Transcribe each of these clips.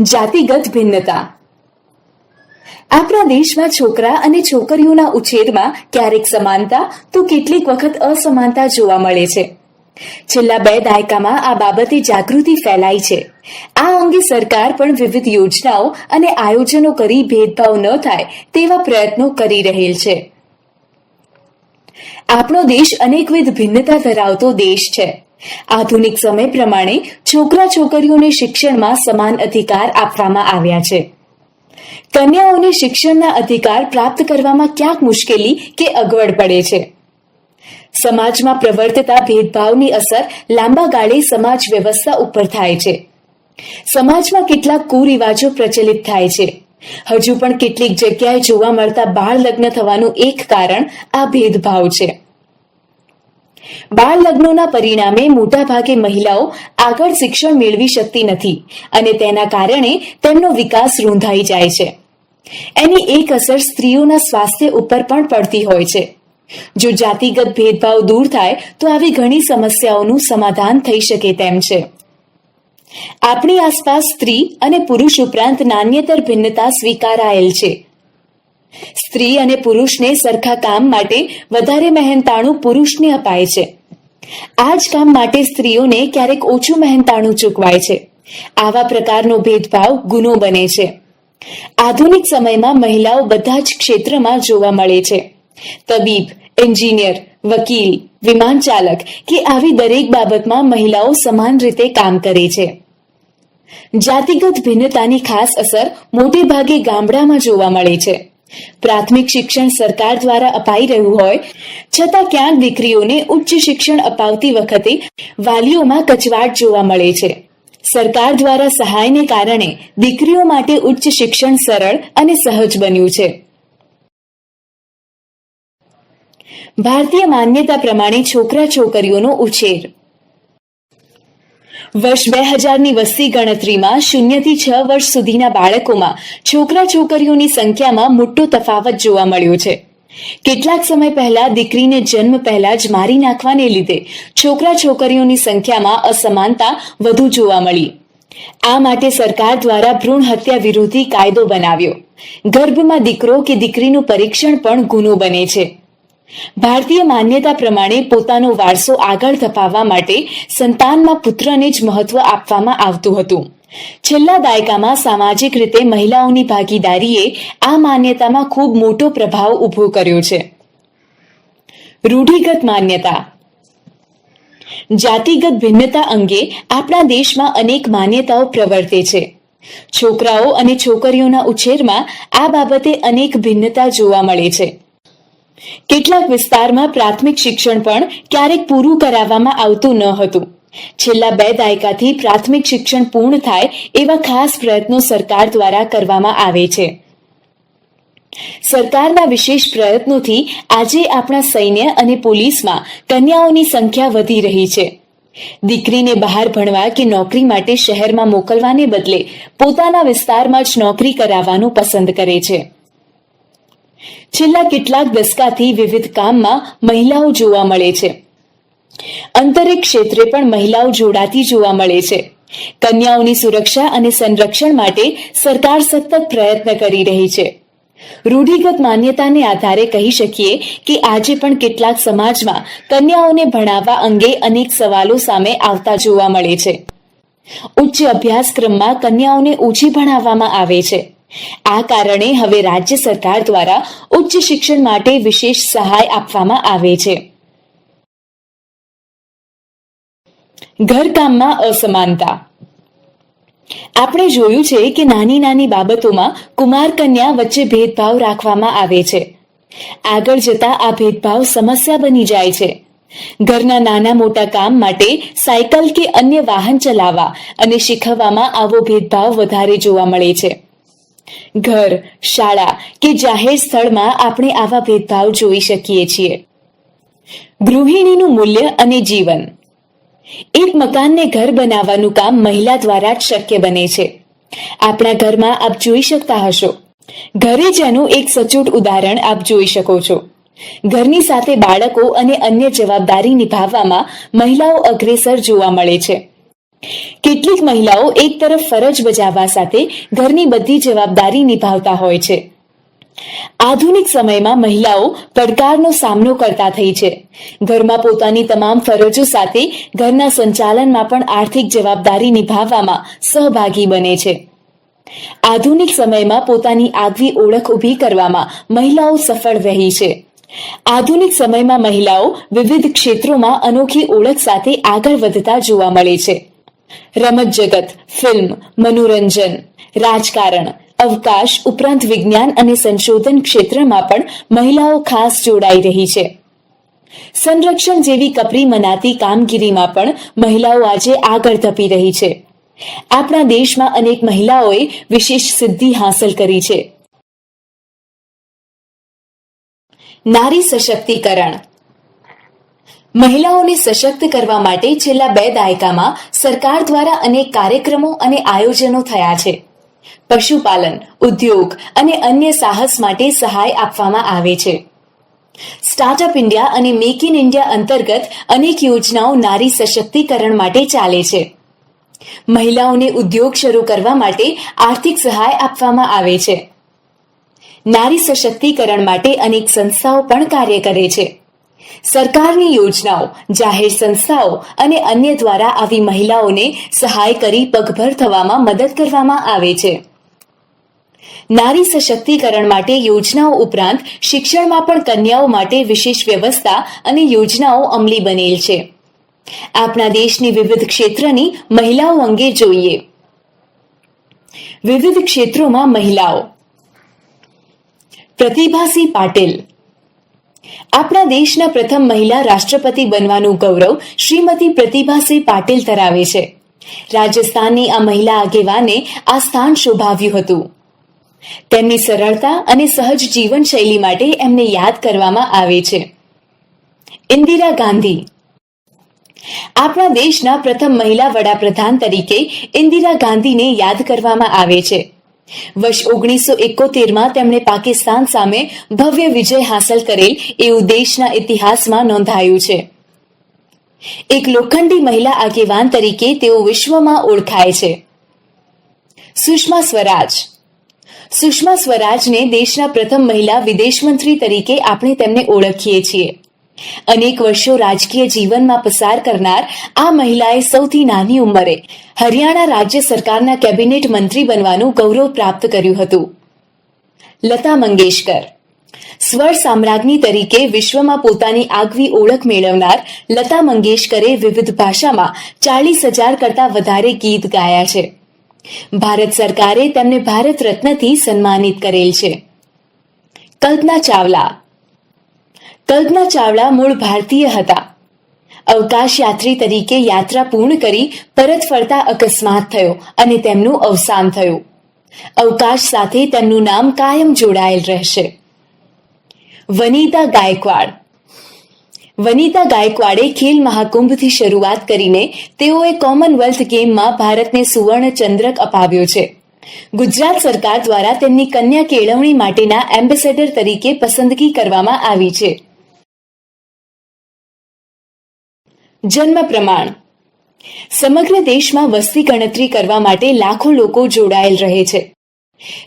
જાતિગત ભિન્નતા. આપણા દેશમાં છોકરા અને છોકરીઓના ઉછેરમાં ક્યારેક સમાનતા તો કેટલીક વખત અસમાનતા જોવા મળે છે. છેલ્લા બે દાયકામાં આ બાબતે જાગૃતિ ફેલાઈ છે. આ અંગે સરકાર પણ વિવિધ યોજનાઓ અને આયોજનો કરી ભેદભાવ ન થાય તેવા પ્રયત્નો કરી રહેલ છે. આપણો દેશ અનેકવિધ ભિન્નતા ધરાવતો દેશ છે. આધુનિક સમય પ્રમાણે છોકરા છોકરીઓને શિક્ષણમાં સમાન અધિકાર આપવામાં આવ્યા છે. કન્યાઓને શિક્ષણના અધિકાર પ્રાપ્ત કરવામાં ક્યાંક મુશ્કેલી કે અગવડ પડે છે. સમાજમાં પ્રવર્તતા ભેદભાવની અસર લાંબા ગાળે સમાજ વ્યવસ્થા ઉપર થાય છે. સમાજમાં કેટલાક કુરિવાજો પ્રચલિત થાય છે. હજુ પણ કેટલીક જગ્યાએ જોવા મળતા બાળ લગ્ન થવાનું એક કારણ આ ભેદભાવ છે. બાળ લગ્નોના પરિણામે મોટાભાગે મહિલાઓ આગળ શિક્ષણ મેળવી શકતી નથી અને તેના કારણે તેમનો વિકાસ રૂંધાઈ જાય છે. એની એક અસર સ્ત્રીઓના સ્વાસ્થ્ય ઉપર પણ પડતી હોય છે. જો જાતિગત ભેદભાવ દૂર થાય, તો આવી ઘણી સમસ્યાઓનું સમાધાન થઈ શકે તેમ છે. આપણી આસપાસ સ્ત્રી અને પુરુષ ઉપરાંત નાન્યતર ભિન્નતા સ્વીકારાયેલ છે. સ્ત્રી અને પુરુષને સરખા કામ માટે વધારે મહેનતાણું પુરુષને અપાય છે. આ જ કામ માટે સ્ત્રીઓને ક્યારેક ઓછું મહેનતાણું ચૂકવાય છે. આવા પ્રકારનો ભેદભાવ ગુનો બને છે. આધુનિક સમયમાં મહિલાઓ બધા જ ક્ષેત્રમાં જોવા મળે છે. તબીબ, એન્જિનિયર, વકીલ, વિમાન ચાલક કે આવી દરેક બાબતમાં મહિલાઓ સમાન રીતે કામ કરે છે. જાતિગત ભિન્નતાની ખાસ અસર મોટે ભાગે ગામડામાં જોવા મળે છે. પ્રાથમિક શિક્ષણ સરકાર દ્વારા અપાઈ રહ્યું હોય, છતાં ક્યાંક દીકરીઓને ઉચ્ચ શિક્ષણ અપાવતી વખતે વાલીઓમાં કચવાટ જોવા મળે છે. સરકાર દ્વારા સહાયને કારણે દીકરીઓ માટે ઉચ્ચ શિક્ષણ સરળ અને સહજ બન્યું છે. ભારતીય માન્યતા પ્રમાણે છોકરા છોકરીઓનો ઉછેર વર્ષ બે હજારની વસ્તી ગણતરીમાં શૂન્યથી છ વર્ષ સુધીના બાળકોમાં છોકરા છોકરીઓની સંખ્યામાં મોટો તફાવત જોવા મળ્યો છે. કેટલાક સમય પહેલા દીકરીને જન્મ પહેલા જ મારી નાખવાને લીધે છોકરા છોકરીઓની સંખ્યામાં અસમાનતા વધુ જોવા મળી. આ માટે સરકાર દ્વારા ભ્રૂણ હત્યા વિરોધી કાયદો બનાવ્યો. ગર્ભમાં દીકરો કે દીકરીનું પરીક્ષણ પણ ગુનો બને છે. ભારતીય માન્યતા પ્રમાણે પોતાનો વારસો આગળ ધપાવવા માટે સંતાનમાં પુત્રને જ મહત્વ આપવામાં આવતું હતું. છેલ્લા દાયકામાં સામાજિક રીતે મહિલાઓની ભાગીદારીએ આ માન્યતામાં ખૂબ મોટો પ્રભાવ ઊભો કર્યો છે. રૂઢિગત માન્યતા. જાતિગત ભિન્નતા અંગે આપણા દેશમાં અનેક માન્યતાઓ પ્રવર્તે છે. છોકરાઓ અને છોકરીઓના ઉછેરમાં આ બાબતે અનેક ભિન્નતા જોવા મળે છે. કેટલાક વિસ્તારમાં પ્રાથમિક શિક્ષણ પણ ક્યારેક પૂરું કરાવવામાં આવતું ન હતું. છેલ્લા બે દાયકાથી પ્રાથમિક શિક્ષણ પૂર્ણ થાય એવા ખાસ પ્રયત્નો સરકાર દ્વારા કરવામાં આવે છે. સરકારના વિશેષ પ્રયત્નોથી આજે આપણા સૈન્ય અને પોલીસમાં કન્યાઓની સંખ્યા વધી રહી છે. દીકરીને બહાર ભણવા કે નોકરી માટે શહેરમાં મોકલવાને બદલે પોતાના વિસ્તારમાં જ નોકરી કરાવવાનું પસંદ કરે છે. છેલ્લા કેટલાક દશકાથી વિવિધ કામમાં મહિલાઓ જોવા મળે છે. અંતરિક્ષ ક્ષેત્રે પણ મહિલાઓ જોડાતી જોવા મળે છે. કન્યાઓની સુરક્ષા અને સંરક્ષણ માટે સરકાર સતત પ્રયત્ન કરી રહી છે. રૂઢિગત માન્યતાને આધારે કહી શકીએ કે આજે પણ કેટલાક સમાજમાં કન્યાઓને ભણાવવા અંગે અનેક સવાલો સામે આવતા જોવા મળે છે. ઉચ્ચ અભ્યાસક્રમમાં કન્યાઓને ઓછી ભણાવવામાં આવે છે. આ કારણે હવે રાજ્ય સરકાર દ્વારા ઉચ્ચ શિક્ષણ માટે વિશેષ સહાય આપવામાં આવે છે. ઘરકામમાં અસમાનતા. આપણે જોયું છે કે નાની નાની બાબતોમાં કુમાર કન્યા વચ્ચે ભેદભાવ રાખવામાં આવે છે. આગળ જતા આ ભેદભાવ સમસ્યા બની જાય છે. ઘરના નાના મોટા કામ માટે સાયકલ કે અન્ય વાહન ચલાવવા અને શીખવવામાં આવો ભેદભાવ વધારે જોવા મળે છે. ઘર, શાળા કે જાહેર સ્થળમાં આપણે આવા ભેદભાવ જોઈ શકીએ છીએ. ગૃહિણીનું મૂલ્ય અને જીવન. એક મકાનને ઘર બનાવવાનું કામ મહિલા દ્વારા જ શક્ય બને છે. આપણા ઘરમાં આપ જોઈ શકતા હશો. ઘરે જેનું એક સચોટ ઉદાહરણ આપ જોઈ શકો છો. ઘરની સાથે બાળકો અને અન્ય જવાબદારી નિભાવવામાં મહિલાઓ અગ્રેસર જોવા મળે છે. કેટલીક મહિલાઓ એક તરફ ફરજ બજાવવા સાથે ઘરની બધી જવાબદારી નિભાવતા હોય છે. આધુનિક સમયમાં મહિલાઓ પડકારનો સામનો કરતા થઈ છે. ઘરમાં પોતાની તમામ ફરજો સાથે ઘરના સંચાલનમાં પણ આર્થિક જવાબદારી નિભાવવામાં સહભાગી બને છે. આધુનિક સમયમાં પોતાની આગવી ઓળખ ઊભી કરવામાં મહિલાઓ સફળ રહી છે. આધુનિક સમયમાં મહિલાઓ વિવિધ ક્ષેત્રોમાં અનોખી ઓળખ સાથે આગળ વધતા જોવા મળે છે. રમત જગત ફિલ્મ મનોરંજન, રાજકારણ, અવકાશ ઉપરાંત વિજ્ઞાન અને સંશોધન ક્ષેત્રમાં પણ મહિલાઓ ખાસ જોડાઈ રહી છે. સંરક્ષણ જેવી કપરી મનાતી કામગીરીમાં પણ મહિલાઓ આજે આગળ ધપી રહી છે. આપણા દેશમાં અનેક મહિલાઓએ વિશેષ સિદ્ધિ હાંસલ કરી છે. નારી સશક્તિકરણ મહિલાઓને સશક્ત કરવા માટે છેલ્લા બે દાયકામાં સરકાર દ્વારા અનેક કાર્યક્રમો અને આયોજનો થયા છે. પશુપાલન, ઉદ્યોગ અને અન્ય સાહસ માટે સહાય આપવામાં આવે છે. સ્ટાર્ટઅપ ઇન્ડિયા અને મેક ઇન ઇન્ડિયા અંતર્ગત અનેક યોજનાઓ નારી સશક્તિકરણ માટે ચાલે છે. મહિલાઓને ઉદ્યોગ શરૂ કરવા માટે આર્થિક સહાય આપવામાં આવે છે. નારી સશક્તિકરણ માટે અનેક સંસ્થાઓ પણ કાર્ય કરે છે. સરકારની યોજનાઓ, જાહેર સંસ્થાઓ અને અન્ય દ્વારા આવી મહિલાઓને સહાય કરી પગભર થવામાં મદદ કરવામાં આવે છે. નારી સશક્તિકરણ માટે યોજનાઓ ઉપરાંત શિક્ષણમાં પણ કન્યાઓ માટે વિશેષ વ્યવસ્થા અને યોજનાઓ અમલી બનેલ છે. આપણા દેશની વિવિધ ક્ષેત્રની મહિલાઓ અંગે જોઈએ. વિવિધ ક્ષેત્રોમાં મહિલાઓ. પ્રતિભાસી પાટીલ આપણા દેશના પ્રથમ મહિલા રાષ્ટ્રપતિ બનવાનું ગૌરવ શ્રીમતી પ્રતિભાસિંહ પાટીલ ધરાવે છે. રાજસ્થાનની આ મહિલા આગેવાને આ સ્થાન શોભાવ્યું હતું. તેમની સરળતા અને સહજ જીવનશૈલી માટે એમને યાદ કરવામાં આવે છે. ઇન્દિરા ગાંધી. આપણા દેશના પ્રથમ મહિલા વડાપ્રધાન તરીકે ઇન્દિરા ગાંધીને યાદ કરવામાં આવે છે. વર્ષ ઓગણીસો એકોતેરમાં તેમણે પાકિસ્તાન સામે ભવ્ય વિજય હાંસલ કરેલ એવું દેશના ઇતિહાસમાં નોંધાયું છે. એક લોખંડી મહિલા આગેવાન તરીકે તેઓ વિશ્વમાં ઓળખાય છે. સુષ્મા સ્વરાજ. સુષ્મા સ્વરાજને દેશના પ્રથમ મહિલા વિદેશ મંત્રી તરીકે આપણે તેમને ઓળખીએ છીએ. અનેક વર્ષો રાજકીય જીવનમાં પસાર કરનાર આ મહિલાએ સૌથી નાની ઉંમરે હરિયાણા રાજ્ય સરકારના કેબિનેટ મંત્રી બનવાનું ગૌરવ પ્રાપ્ત કર્યું હતું. લતા મંગેશકર. સ્વર સામ્રાજ્ઞી તરીકે વિશ્વમાં પોતાની આગવી ઓળખ મેળવનાર લતા મંગેશકરે વિવિધ ભાષામાં ચાલીસ હજાર કરતા વધારે ગીત ગાયા છે. ભારત સરકારે તેમને ભારત રત્નથી સન્માનિત કરેલ છે. કલ્પના ચાવલા. કલ્પના ચાવલા મૂળ ભારતીય હતા. અવકાશ યાત્રી તરીકે યાત્રા પૂર્ણ કરી પરત ફરતા અકસ્માત થયો અને તેમનું અવસાન થયું. અવકાશ સાથે તેમનું નામ કાયમ જોડાયેલ રહેશે. વનિતા ગાયકવાડ. વનિતા ગાયકવાડે ખેલ મહાકુંભથી શરૂઆત કરીને તેઓએ કોમનવેલ્થ ગેમમાં ભારતને સુવર્ણ ચંદ્રક અપાવ્યો છે. ગુજરાત સરકાર દ્વારા તેમની કન્યા કેળવણી માટેના એમ્બેસેડર તરીકે પસંદગી કરવામાં આવી છે. જન્મ પ્રમાણ. સમગ્ર દેશમાં વસ્તી ગણતરી કરવા માટે લાખો લોકો જોડાયેલ રહે છે.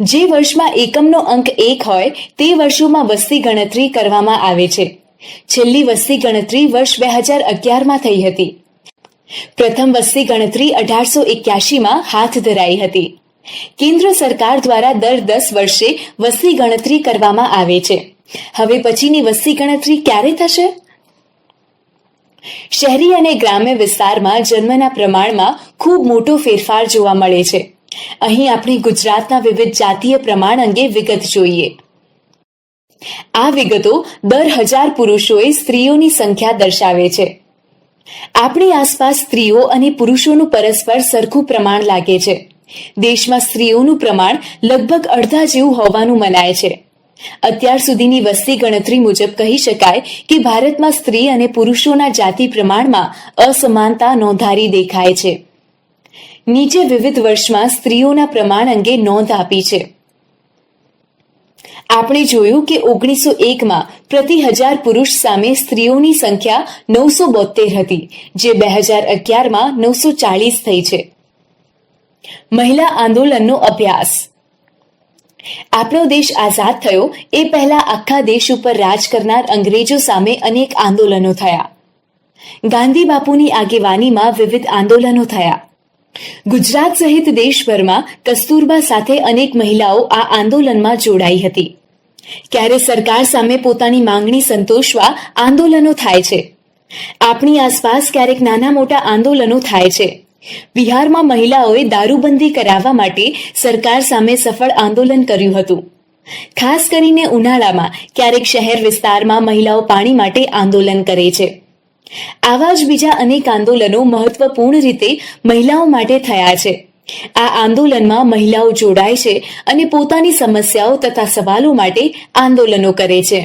જે વર્ષમાં એકમનો અંક એક હોય, તે વર્ષોમાં વસ્તી ગણતરી કરવામાં આવે છે. છેલ્લી વસ્તી ગણતરી વર્ષ બે હજાર અગિયારમાં થઈ હતી. પ્રથમ વસ્તી ગણતરી અઢારસો એક્યાસીમાં હાથ ધરાઈ હતી. કેન્દ્ર સરકાર દ્વારા દર દસ વર્ષે વસ્તી ગણતરી કરવામાં આવે છે. હવે પછીની વસ્તી ગણતરી ક્યારે થશે? શહેરી અને ગ્રામ્ય વિસ્તારમાં જન્મના પ્રમાણમાં ખૂબ મોટો ફેરફાર જોવા મળે છે. અહીં આપણે ગુજરાતના વિવિધ જાતીય પ્રમાણ અંગે વિગત જોઈએ. આ વિગતો દર હજાર પુરુષોએ સ્ત્રીઓની સંખ્યા દર્શાવે છે. આપણી આસપાસ સ્ત્રીઓ અને પુરુષોનું પરસ્પર સરખું પ્રમાણ લાગે છે. દેશમાં સ્ત્રીઓનું પ્રમાણ લગભગ અડધા જેવું હોવાનું મનાય છે. અત્યાર સુધીની વસ્તી ગણતરી મુજબ કહી શકાય કે ભારતમાં સ્ત્રી અને પુરુષોના જાતિ પ્રમાણમાં અસમાનતા નોંધારી દેખાય છે. નીચે વિવિધ વર્ષમાં સ્ત્રીઓના પ્રમાણ અંગે નોંધ આપી છે. આપણે જોયું કે ઓગણીસો એકમાં પ્રતિ હજાર પુરુષ સામે સ્ત્રીઓની સંખ્યા નવસો બોતેર હતી, જે બે હજાર અગિયારમાં નવસો ચાલીસ થઈ છે. મહિલા આંદોલનનો અભ્યાસ આપણો દેશ આઝાદ થયો એ પહેલા આખા દેશ ઉપર રાજ કરનાર અંગ્રેજો સામે અનેક આંદોલનો થયા. ગાંધી બાપુની આગેવાનીમાં વિવિધ આંદોલનો થયા. ગુજરાત સહિત દેશભરમાં કસ્તુરબા સાથે અનેક મહિલાઓ આ આંદોલનમાં જોડાઈ હતી. ક્યારે સરકાર સામે પોતાની માંગણી સંતોષવા આંદોલનો થાય છે. આપણી આસપાસ ક્યારેક નાના મોટા આંદોલનો થાય છે. બિહારમાં મહિલાઓએ દારૂબંધી કરાવવા માટે સરકાર સામે સફળ આંદોલન કર્યું હતું. ખાસ કરીને ઉનાળામાં ક્યારેક શહેર વિસ્તારમાં મહિલાઓ પાણી માટે આંદોલન કરે છે. આવા જ બીજા અનેક આંદોલનો મહત્વપૂર્ણ રીતે મહિલાઓ માટે થયા છે. આ આંદોલનમાં મહિલાઓ જોડાય છે અને પોતાની સમસ્યાઓ તથા સવાલો માટે આંદોલનો કરે છે.